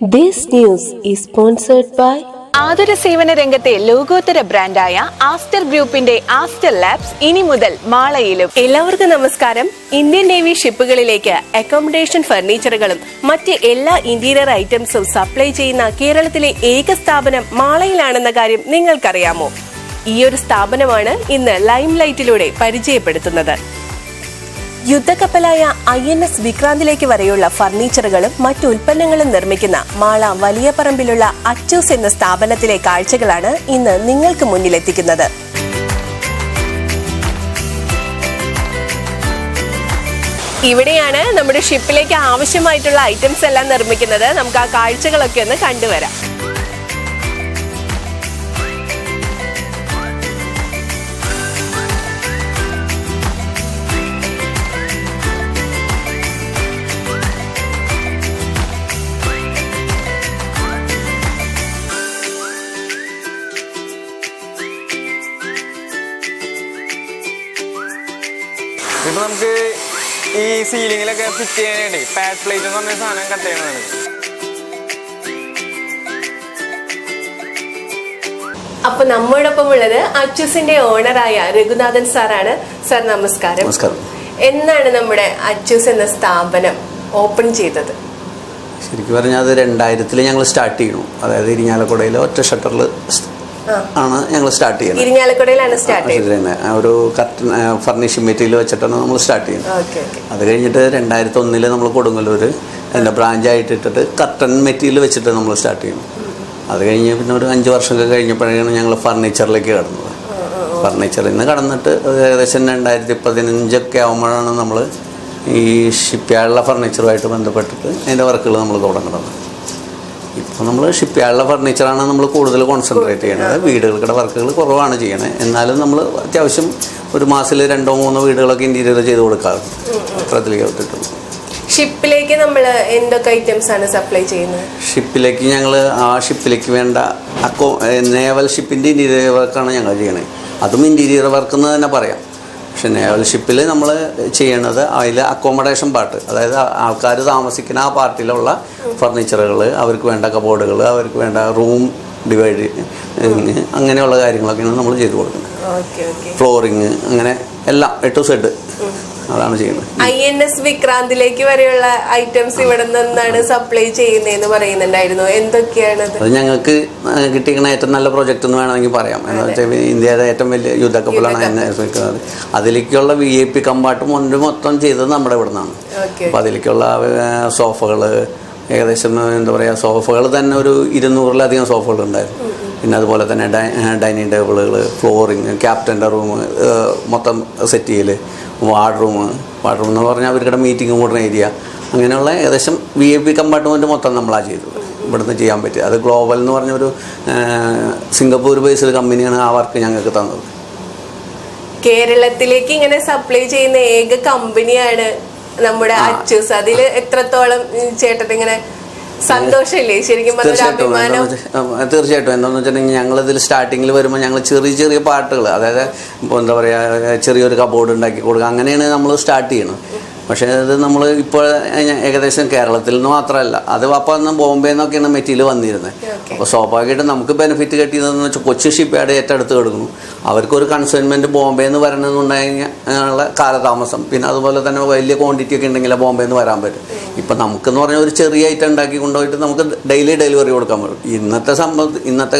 This news is sponsored by ആതുര സേവന രംഗത്തെ ലോകോത്തര ബ്രാൻഡായ ആസ്റ്റർ ഗ്രൂപ്പിന്റെ ആസ്റ്റർ ലാബ്സ് ഇനി മുതൽ മാളയിലും. എല്ലാവർക്കും നമസ്കാരം. ഇന്ത്യൻ നേവി ഷിപ്പുകളിലേക്ക് അക്കോമഡേഷൻ ഫർണിച്ചറുകളും മറ്റ് എല്ലാ ഇന്റീരിയർ ഐറ്റംസും സപ്ലൈ ചെയ്യുന്ന കേരളത്തിലെ ഏക സ്ഥാപനം മാളയിലാണെന്ന കാര്യം നിങ്ങൾക്കറിയാമോ? ഈ ഒരു സ്ഥാപനമാണ് ഇന്ന് ലൈം ലൈറ്റിലൂടെ പരിചയപ്പെടുത്തുന്നത്. യുദ്ധക്കപ്പലായ ഐ എൻ എസ് വിക്രാന്തിലേക്ക് വരെയുള്ള ഫർണിച്ചറുകളും മറ്റു ഉൽപ്പന്നങ്ങളും നിർമ്മിക്കുന്ന മാള വലിയ പറമ്പിലുള്ള അച്ചൂസ് എന്ന സ്ഥാപനത്തിലെ കാഴ്ചകളാണ് ഇന്ന് നിങ്ങൾക്ക് മുന്നിലെത്തിക്കുന്നത്. ഇവിടെയാണ് നമ്മുടെ ഷിപ്പിലേക്ക് ആവശ്യമായിട്ടുള്ള ഐറ്റംസ് എല്ലാം നിർമ്മിക്കുന്നത്. നമുക്ക് ആ കാഴ്ചകളൊക്കെ ഒന്ന് കണ്ടുവരാം. സീലിങ്ങിലൊക്കെ ഫിറ്റ് ചെയ്യാനായിട്ട് പാഡ് പ്ലേറ്റ് എന്ന് പറഞ്ഞ സാധനം കട്ട് ചെയ്യണതാണ്. അപ്പൊ നമ്മോടൊപ്പം ഉള്ളത് അച്ചൂസിന്റെ ഓണറായ രഘുനാഥൻ സാറാണ്. സാർ നമസ്കാരം. നമസ്കാരം. എന്നാണ് നമ്മുടെ അച്ചൂസ് എന്ന സ്ഥാപനം ഓപ്പൺ ചെയ്തത്? ശരിക്കും പറഞ്ഞാൽ അത് രണ്ടായിരത്തിൽ ഞങ്ങൾ സ്റ്റാർട്ട് ചെയ്യണു. അതായത് ഇരിഞ്ഞാലക്കുടയിലെ ഒറ്റ ഷട്ടറിൽ. ആണ് ഞങ്ങൾ സ്റ്റാർട്ട് ചെയ്യുന്നത്. ഇരിഞ്ഞാലക്കുടയിലാണ് സ്റ്റാർട്ട് തന്നെ ഒരു കർട്ടൻ ഫർണിഷിംഗ് മെറ്റീരിയൽ വെച്ചിട്ടാണ് നമ്മൾ സ്റ്റാർട്ട് ചെയ്യുന്നത്. അത് കഴിഞ്ഞിട്ട് രണ്ടായിരത്തി ഒന്നിൽ നമ്മൾ കൊടുങ്ങല്ലൂർ അതിന്റെ ബ്രാഞ്ചായിട്ട് ഇട്ടിട്ട് കർട്ടൻ മെറ്റീരിയൽ വെച്ചിട്ട് നമ്മൾ സ്റ്റാർട്ട് ചെയ്യുന്നു. അത് കഴിഞ്ഞ് പിന്നെ ഒരു അഞ്ച് വർഷമൊക്കെ കഴിഞ്ഞപ്പോഴാണ് ഞങ്ങൾ ഫർണിച്ചറിലേക്ക് കടന്നത്. ഫർണിച്ചറിൽ നിന്ന് കടന്നിട്ട് ഏകദേശം രണ്ടായിരത്തി പതിനഞ്ചൊക്കെ ആകുമ്പോഴാണ് നമ്മൾ ഈ ഷിപ്പ്യാർഡിലെ ഫർണിച്ചറുമായിട്ട് ബന്ധപ്പെട്ടിട്ട് അതിന്റെ വർക്കുകൾ നമ്മൾ തുടങ്ങുന്നത്. ഇപ്പോൾ നമ്മൾ ഷിപ്പ് യാർഡിലെ ഫർണിച്ചറാണ് നമ്മൾ കൂടുതൽ കോൺസെൻട്രേറ്റ് ചെയ്യുന്നത് വീടുകൾക്കിടെ വർക്കുകൾ കുറവാണ് ചെയ്യണത് എന്നാലും നമ്മൾ അത്യാവശ്യം ഒരു മാസത്തിൽ രണ്ടോ മൂന്നോ വീടുകളൊക്കെ ഇന്റീരിയർ ചെയ്ത് കൊടുക്കാറുണ്ട് അത്രത്തിലേക്ക് വിട്ടിട്ടുള്ളൂ ഷിപ്പിലേക്ക് നമ്മൾ എന്തൊക്കെ ഐറ്റംസ് ആണ് സപ്ലൈ ചെയ്യുന്നത്? ഷിപ്പിലേക്ക് ഞങ്ങൾ ആ ഷിപ്പിലേക്ക് വേണ്ട അക്കോ നേവൽ ഷിപ്പിന്റെ ഇന്റീരിയർ വർക്കാണ് ഞങ്ങൾ ചെയ്യണത് അതും ഇന്റീരിയർ വർക്ക് എന്ന് തന്നെ പറയാം. നേവൽ ഷിപ്പിൽ നമ്മൾ ചെയ്യണത് അതിൽ അക്കോമഡേഷൻ പാർട്ട് അതായത് ആൾക്കാർ താമസിക്കുന്ന ആ പാർട്ടിലുള്ള ഫർണിച്ചറുകൾ അവർക്ക് വേണ്ട കബോർഡുകൾ അവർക്ക് വേണ്ട റൂം ഡിവൈഡ് അങ്ങനെയുള്ള കാര്യങ്ങളൊക്കെയാണ് നമ്മൾ ചെയ്തു കൊടുക്കുന്നത്. ഫ്ലോറിങ് അങ്ങനെ എല്ലാം എ ടു സെഡ് അതാണ് ചെയ്യുന്നത്. ഐ എൻ എസ് വിക്രാന്തിലേക്ക് വരെയുള്ള ഐറ്റംസ് ഇവിടെ നിന്നാണ് സപ്ലൈ ചെയ്യുന്നതെന്ന് പറയുന്നുണ്ടായിരുന്നു. എന്തൊക്കെയാണ് അത് ഞങ്ങൾക്ക് കിട്ടിയിരിക്കുന്ന ഏറ്റവും നല്ല പ്രോജക്റ്റ് എന്ന് വേണമെങ്കിൽ പറയാം. എന്ന് വെച്ചാൽ ഇന്ത്യയുടെ ഏറ്റവും വലിയ യുദ്ധക്കപ്പലാണ് എന്നെ വെക്കുന്നത് അതിലേക്കുള്ള വി ഐ പി കമ്പാർട്ട് മുൻപ് മൊത്തം ചെയ്തത് നമ്മുടെ ഇവിടെ നിന്നാണ് അപ്പോൾ അതിലേക്കുള്ള സോഫകൾ ഏകദേശം എന്താ പറയുക സോഫകൾ തന്നെ ഒരു ഇരുന്നൂറിലധികം സോഫകൾ ഉണ്ടായിരുന്നു. പിന്നെ അതുപോലെ തന്നെ ഡൈനിങ് ടേബിളുകൾ ഫ്ലോറിങ് ക്യാപ്റ്റന്റെ റൂം മൊത്തം സെറ്റ് ചെയ്യൽ വാർഡ് റൂം വാർഡ് റൂം എന്ന് പറഞ്ഞാൽ അവരുടെ മീറ്റിംഗ് കൂടുന്ന ഏരിയ അങ്ങനെയുള്ള ഏകദേശം വി ഐ പി കമ്പാർട്ട്മെന്റ് മൊത്തം നമ്മളാണ് ചെയ്തത്. ഇവിടുന്ന് ചെയ്യാൻ പറ്റുക അത് ഗ്ലോബൽ എന്ന് പറഞ്ഞൊരു ഒരു സിംഗപ്പൂർ ബേസ്ഡ് കമ്പനിയാണ് ആ വർക്ക് ഞങ്ങൾക്ക് തന്നത്. കേരളത്തിലേക്ക് ഇങ്ങനെ സപ്ലൈ ചെയ്യുന്ന ഏക കമ്പനിയാണ് നമ്മുടെ അച്ചൂസ്. അതിൽ എത്രത്തോളം ചേട്ടൻ ഇങ്ങനെ സന്തോഷമില്ലേ ശരിക്കും തീർച്ചയായിട്ടും. തീർച്ചയായിട്ടും. എന്താണെന്ന് വെച്ചിട്ടുണ്ടെങ്കിൽ ഞങ്ങൾ ഇതിൽ സ്റ്റാർട്ടിങ്ങിൽ വരുമ്പോൾ ഞങ്ങൾ ചെറിയ ചെറിയ പാട്ടുകൾ അതായത് എന്താ പറയുക ചെറിയൊരു കബോർഡ് ഉണ്ടാക്കി കൊടുക്കുക അങ്ങനെയാണ് നമ്മൾ സ്റ്റാർട്ട് ചെയ്യുന്നത് പക്ഷേ അത് നമ്മൾ ഇപ്പോൾ ഏകദേശം കേരളത്തിൽ നിന്ന് മാത്രമല്ല. അത് അപ്പം അന്ന് ബോംബെ നിന്നൊക്കെയാണ് മെറ്റീരിയൽ വന്നിരുന്നത് അപ്പോൾ സ്വാഭാവികമായിട്ടും നമുക്ക് ബെനിഫിറ്റ് കിട്ടിയതെന്ന് വെച്ചാൽ കൊച്ചു ഷിപ്പ്യാർഡ് ഏറ്റെടുത്ത് കിടക്കുന്നു അവർക്കൊരു കൺസൈൻമെന്റ് ബോംബെ നിന്ന് വരണമെന്നുണ്ടായുള്ള കാലതാമസം. പിന്നെ അതുപോലെ തന്നെ വലിയ ക്വാണ്ടിറ്റി ഒക്കെ ഉണ്ടെങ്കിൽ ബോംബെ നിന്ന് വരാൻ പറ്റും. ഇപ്പം നമുക്കെന്ന് പറഞ്ഞാൽ ഒരു ചെറിയ ഐറ്റം ഉണ്ടാക്കി കൊണ്ടുപോയിട്ട് നമുക്ക് ഡെയിലി ഡെലിവറി കൊടുക്കാൻ പറ്റും. ഇന്നത്തെ സംഭവം ഇന്നത്തെ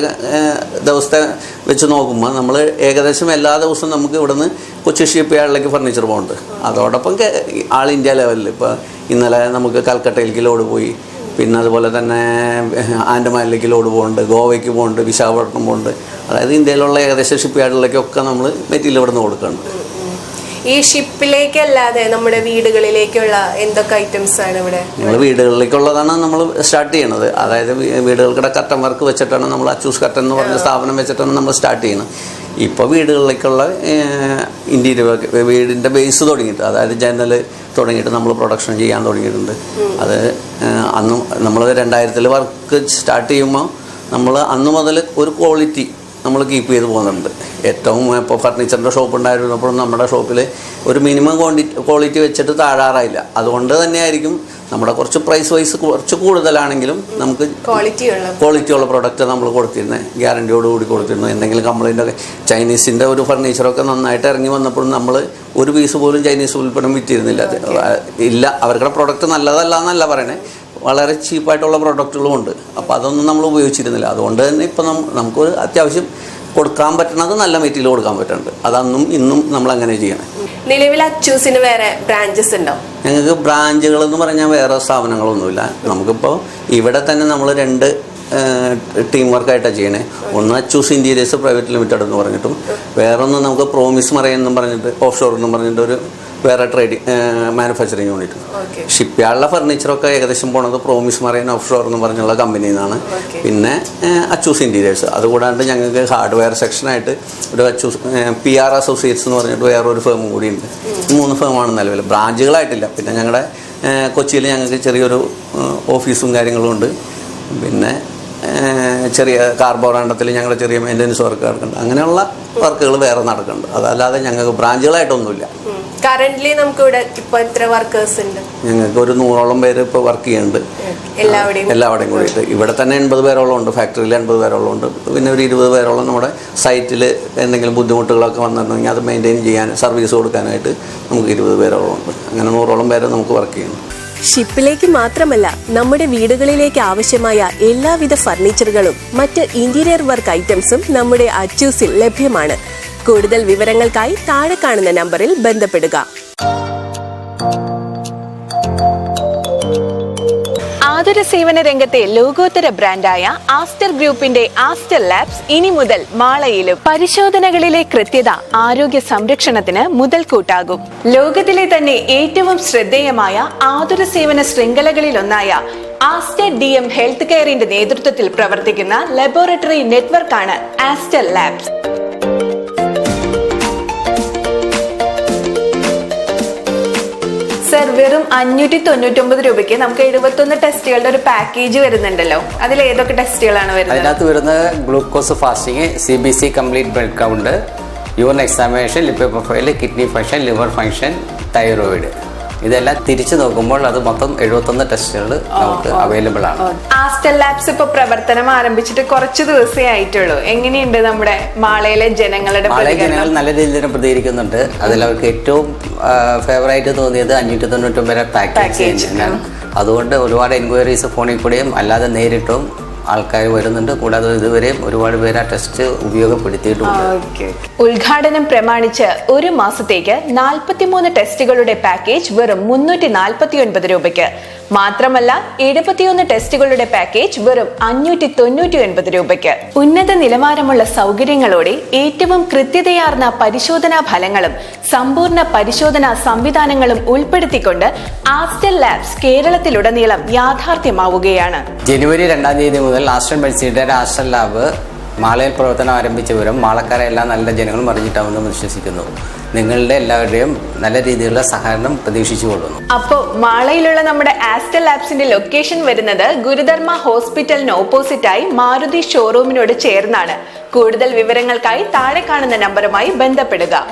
ദിവസത്തെ വെച്ച് നോക്കുമ്പോൾ നമ്മൾ ഏകദേശം എല്ലാ ദിവസവും നമുക്ക് ഇവിടുന്ന് കൊച്ചി ഷിപ്പ്യാർഡിലേക്ക് ഫർണിച്ചർ പോകുന്നുണ്ട് അതോടൊപ്പം ആൾ ഇന്ത്യ ലെവലിൽ ഇപ്പോൾ ഇന്നലെ നമുക്ക് കൽക്കട്ടയിലേക്ക് ലോഡ് പോയി. പിന്നെ അതുപോലെ തന്നെ ആൻഡമാനിലേക്ക് ലോഡ് പോകുന്നുണ്ട് ഗോവയ്ക്ക് പോകുന്നുണ്ട് വിശാഖപട്ടണം പോകുന്നുണ്ട് അതായത് ഇന്ത്യയിലുള്ള ഏകദേശം ഷിപ്പ്യാർഡിലേക്കൊക്കെ നമ്മൾ മെറ്റീരിയൽ ഇവിടെ നിന്ന് കൊടുക്കുന്നുണ്ട് ഈ ഷിപ്പിലേക്കല്ലാതെ നമ്മുടെ വീടുകളിലേക്കുള്ള എന്തൊക്കെ ഐറ്റംസ് ആണ് ഇവിടെ? നമ്മൾ വീടുകളിലേക്കുള്ളതാണ് നമ്മൾ സ്റ്റാർട്ട് ചെയ്യണത്. അതായത് വീടുകൾക്കിടെ കട്ടൻ വർക്ക് വെച്ചിട്ടാണ് നമ്മൾ അച്ചൂസ് കട്ടൻ എന്ന് പറഞ്ഞ സ്ഥാപനം വെച്ചിട്ടാണ് നമ്മൾ സ്റ്റാർട്ട് ചെയ്യുന്നത്. ഇപ്പോൾ വീടുകളിലേക്കുള്ള ഇന്റീരിയർ വീടിന്റെ ബേസ് തുടങ്ങിയിട്ട് അതായത് ജനൽ തുടങ്ങിയിട്ട് നമ്മൾ പ്രൊഡക്ഷൻ ചെയ്യാൻ തുടങ്ങിയിട്ടുണ്ട്. അത് അന്ന് നമ്മൾ രണ്ടായിരത്തിൽ വർക്ക് സ്റ്റാർട്ട് ചെയ്യുമ്പോൾ നമ്മൾ അന്ന് മുതൽ ഒരു ക്വാളിറ്റി നമ്മൾ കീപ്പ് ചെയ്ത് പോകുന്നുണ്ട്. ഏറ്റവും ഇപ്പോൾ ഫർണിച്ചറിന്റെ ഷോപ്പ് ഉണ്ടായിരുന്നപ്പോഴും നമ്മുടെ ഷോപ്പിൽ ഒരു മിനിമം ക്വാണ്ടിറ്റി ക്വാളിറ്റി വെച്ചിട്ട് താഴാറായില്ല. അതുകൊണ്ട് തന്നെയായിരിക്കും നമ്മുടെ കുറച്ച് പ്രൈസ് വൈസ് കുറച്ച് കൂടുതലാണെങ്കിലും നമുക്ക് ക്വാളിറ്റി ഉള്ള ക്വാളിറ്റി ഉള്ള പ്രൊഡക്റ്റ് നമ്മൾ കൊടുത്തിരുന്നത് ഗ്യാരണ്ടിയോട് കൂടി കൊടുത്തിരുന്നു. എന്തെങ്കിലും കംപ്ലൈന്റ് ഒക്കെ ചൈനീസിന്റെ ഒരു ഫർണിച്ചറൊക്കെ നന്നായിട്ട് ഇറങ്ങി വന്നപ്പോഴും നമ്മൾ ഒരു പീസ് പോലും ചൈനീസ് ഉൽപ്പന്നം വിറ്റിരുന്നില്ല. ഇല്ല. അവരുടെ പ്രൊഡക്റ്റ് നല്ലതല്ല എന്നല്ല പറയണേ. വളരെ ചീപ്പായിട്ടുള്ള പ്രൊഡക്റ്റുകളും ഉണ്ട്. അപ്പോൾ അതൊന്നും നമ്മൾ ഉപയോഗിച്ചിരുന്നില്ല. അതുകൊണ്ട് തന്നെ ഇപ്പം നമുക്ക് അത്യാവശ്യം കൊടുക്കാൻ പറ്റണത് നല്ല മെറ്റീരിയൽ കൊടുക്കാൻ പറ്റുന്നുണ്ട്. അതന്നും ഇന്നും നമ്മൾ അങ്ങനെ ചെയ്യണം. നിലവിൽ അച്ചൂസിന് വേറെ ബ്രാഞ്ചസ് ഉണ്ടോ? ഞങ്ങൾക്ക് ബ്രാഞ്ചുകൾ എന്ന് പറഞ്ഞാൽ വേറെ സ്ഥാപനങ്ങളൊന്നുമില്ല നമുക്കിപ്പോൾ ഇവിടെ തന്നെ നമ്മൾ രണ്ട് ടീം വർക്കായിട്ടാണ് ചെയ്യണേ. ഒന്ന് അച്ചൂസ് ഇന്റീരിയേഴ്സ് പ്രൈവറ്റ് ലിമിറ്റഡ് എന്ന് പറഞ്ഞിട്ടും വേറൊന്ന് നമുക്ക് പ്രോമിസ് മറയെന്നും പറഞ്ഞിട്ട് ഓഫ് ഷോർ എന്നും പറഞ്ഞിട്ട് ഒരു വേറെ ട്രേഡിങ് മാനുഫാക്ചറിങ് യൂണിറ്റ് ഷിപ്പ് ഷിപ്പ്യാർഡിലെ ഫർണിച്ചറൊക്കെ ഏകദേശം പോണത് പ്രോമിസ് മറൈൻ ഓഫ് ഷോർ എന്ന് പറഞ്ഞുള്ള കമ്പനിയിൽ നിന്നാണ്. പിന്നെ അച്ചൂസ് ഇന്റീരിയേഴ്സ് അതുകൂടാണ്ട് ഞങ്ങൾക്ക് ഹാർഡ്വെയർ സെക്ഷനായിട്ട് ഒരു അച്ചൂസ് പി ആർ അസോസിയേറ്റ്സ് എന്ന് പറഞ്ഞിട്ട് വേറൊരു ഫേം കൂടി ഉണ്ട്. മൂന്ന് ഫേമാണ് നിലവിൽ. ബ്രാഞ്ചുകളായിട്ടില്ല പിന്നെ ഞങ്ങളുടെ കൊച്ചിയിൽ ഞങ്ങൾക്ക് ചെറിയൊരു ഓഫീസും കാര്യങ്ങളും ഉണ്ട്. പിന്നെ ചെറിയ കാർബോറാണ്ടത്തിൽ ഞങ്ങളുടെ ചെറിയ മെയിന്റനൻസ് വർക്ക് നടക്കുന്നുണ്ട് അങ്ങനെയുള്ള വർക്കുകൾ വേറെ നടക്കുന്നുണ്ട് അതല്ലാതെ ഞങ്ങൾക്ക് ബ്രാഞ്ചുകളായിട്ടൊന്നുമില്ല കറന്റ്ലി നമുക്ക് ഇവിടെ ഇപ്പൊ എത്ര വർക്കേഴ്സ് ഉണ്ട്? ഞങ്ങൾക്ക് ഒരു നൂറോളം പേര് ഇപ്പൊ വർക്ക് ചെയ്യുന്നുണ്ട്. എല്ലാവിടെയും എല്ലാവിടെയും കൂടിയിട്ട് ഇവിടെ തന്നെ എൺപത് പേരോളം ഉണ്ട് ഫാക്ടറിയിൽ എൺപത് പേരോളം ഉണ്ട്. പിന്നെ ഒരു ഇരുപത് പേരോളം നമ്മുടെ സൈറ്റിൽ എന്തെങ്കിലും ബുദ്ധിമുട്ടുകളൊക്കെ വന്നിട്ടുണ്ടെങ്കിൽ അത് മെയിന്റെയിൻ ചെയ്യാൻ സർവീസ് കൊടുക്കാനായിട്ട് നമുക്ക് ഇരുപത് പേരോളം ഉണ്ട്. അങ്ങനെ നൂറോളം പേരെ നമുക്ക് വർക്ക് ചെയ്യുന്നു. ഷിപ്പിലേക്ക് മാത്രമല്ല നമ്മുടെ വീടുകളിലേക്ക് ആവശ്യമായ എല്ലാവിധ ഫർണിച്ചറുകളും മറ്റ് ഇന്റീരിയർ വർക്ക് ഐറ്റംസും നമ്മുടെ അച്ചൂസിൽ ലഭ്യമാണ്. കൂടുതൽ വിവരങ്ങൾക്കായി താഴെ കാണുന്ന നമ്പറിൽ ബന്ധപ്പെടുക. ആതുര സേവന രംഗത്തെ ലോകോത്തര ബ്രാൻഡായ ആസ്റ്റർ ഗ്രൂപ്പിന്റെ ആസ്റ്റർ ലാബ്സ് ഇനി മുതൽ മാളയിലും പരിശോധനകളിലെ കൃത്യത ആരോഗ്യ സംരക്ഷണത്തിന് മുതൽക്കൂട്ടാകും. ലോകത്തിലെ തന്നെ ഏറ്റവും ശ്രദ്ധേയമായ ആതുര സേവന ശൃംഖലകളിലൊന്നായ ആസ്റ്റർ ഡി എം ഹെൽത്ത് കെയറിന്റെ നേതൃത്വത്തിൽ പ്രവർത്തിക്കുന്ന ലബോറട്ടറി നെറ്റ്വർക്കാണ് ആസ്റ്റർ ലാബ്സ്. സർ വെറും അഞ്ഞൂറ്റി തൊണ്ണൂറ്റൊമ്പത് രൂപയ്ക്ക് നമുക്ക് എഴുപത്തൊന്ന് ടെസ്റ്റുകളുടെ ഒരു പാക്കേജ് വരുന്നുണ്ടല്ലോ. അതിൽ ഏതൊക്കെ ടെസ്റ്റുകളാണ് വരുന്നത്? അതിനകത്ത് വരുന്ന glucose fasting C B C complete blood count urine examination lipo profile kidney function liver function thyroid ഇതെല്ലാം തിരിച്ചു നോക്കുമ്പോൾ അത് മൊത്തം എഴുപത്തൊന്ന് ടെസ്റ്റുകൾ നമുക്ക് അവൈലബിൾ ആണ്. ആസ്റ്റൽ ലാബ്സ് ഇപ്പൊ പ്രവർത്തനം ആരംഭിച്ചിട്ട് കുറച്ച് ദിവസമേ ആയിട്ടുള്ളൂ. എങ്ങനെയുണ്ട് നമ്മുടെ മാളയിലെ ജനങ്ങളുടെ മാളയിലെ ജനങ്ങൾ നല്ല രീതിയിൽ തന്നെ പ്രതികരിക്കുന്നുണ്ട്. അതിൽ അവർക്ക് ഏറ്റവും ഫേവറായിട്ട് തോന്നിയത് അഞ്ഞൂറ്റി തൊണ്ണൂറ്റി ഒമ്പത് പാക്കേജ് അതുകൊണ്ട് ഒരുപാട് എൻക്വയറീസ് ഫോണിൽ കൂടെയും അല്ലാതെ നേരിട്ടും ആൾക്കാർ വരുന്നുണ്ട്. കൂടാതെ ഇതുവരെയും ഒരുപാട് പേര് ആ ടെസ്റ്റ് ഉപയോഗപ്പെടുത്തിയിട്ടുണ്ട്. ഉദ്ഘാടനം പ്രമാണിച്ച് ഒരു മാസത്തേക്ക് നാൽപ്പത്തിമൂന്ന് ടെസ്റ്റുകളുടെ പാക്കേജ് വെറും മുന്നൂറ്റി നാൽപ്പത്തി ഒൻപത് രൂപയ്ക്ക്. മാത്രമല്ല എഴുപത്തിയൊന്ന് ടെസ്റ്റുകളുടെ പാക്കേജ് വെറും അഞ്ഞൂറ്റി തൊണ്ണൂറ്റി ഒൻപത് രൂപയ്ക്ക്. ഉന്നത നിലവാരമുള്ള സൗകര്യങ്ങളോടെ ഏറ്റവും കൃത്യതയാർന്ന പരിശോധനാ ഫലങ്ങളും സമ്പൂർണ പരിശോധനാ സംവിധാനങ്ങളും ഉൾപ്പെടുത്തിക്കൊണ്ട് ആസ്റ്റൽ ലാബ്സ് കേരളത്തിലുടനീളം യാഥാർത്ഥ്യമാവുകയാണ്. ജനുവരി രണ്ടാം തീയതി മുതൽ ആസ്റ്റർ മെഡിസിയുടെ രാഷ്ട്ര ലാബ് മാളയിൽ പ്രവർത്തനം ആരംഭിച്ച വിവരം മാളക്കാരെ എല്ലാ നല്ല ജനങ്ങളും അറിഞ്ഞിട്ടാവുമെന്ന് വിശ്വസിക്കുന്നു. നിങ്ങളുടെ എല്ലാവരുടെയും നല്ല രീതിയിലുള്ള സഹകരണം പ്രതീക്ഷിച്ചു കൊള്ളുന്നു. അപ്പോ മാളയിലുള്ള നമ്മുടെ ആസ്റ്റൽ ലാബ്സിന്റെ ലൊക്കേഷൻ വരുന്നത് ഗുരുധർമ്മ ഹോസ്പിറ്റലിന് ഓപ്പോസിറ്റ് ആയി മാരുതി ഷോറൂമിനോട് ചേർന്നാണ്. കൂടുതൽ വിവരങ്ങൾക്കായി താഴെ കാണുന്ന നമ്പറുമായി ബന്ധപ്പെടുക.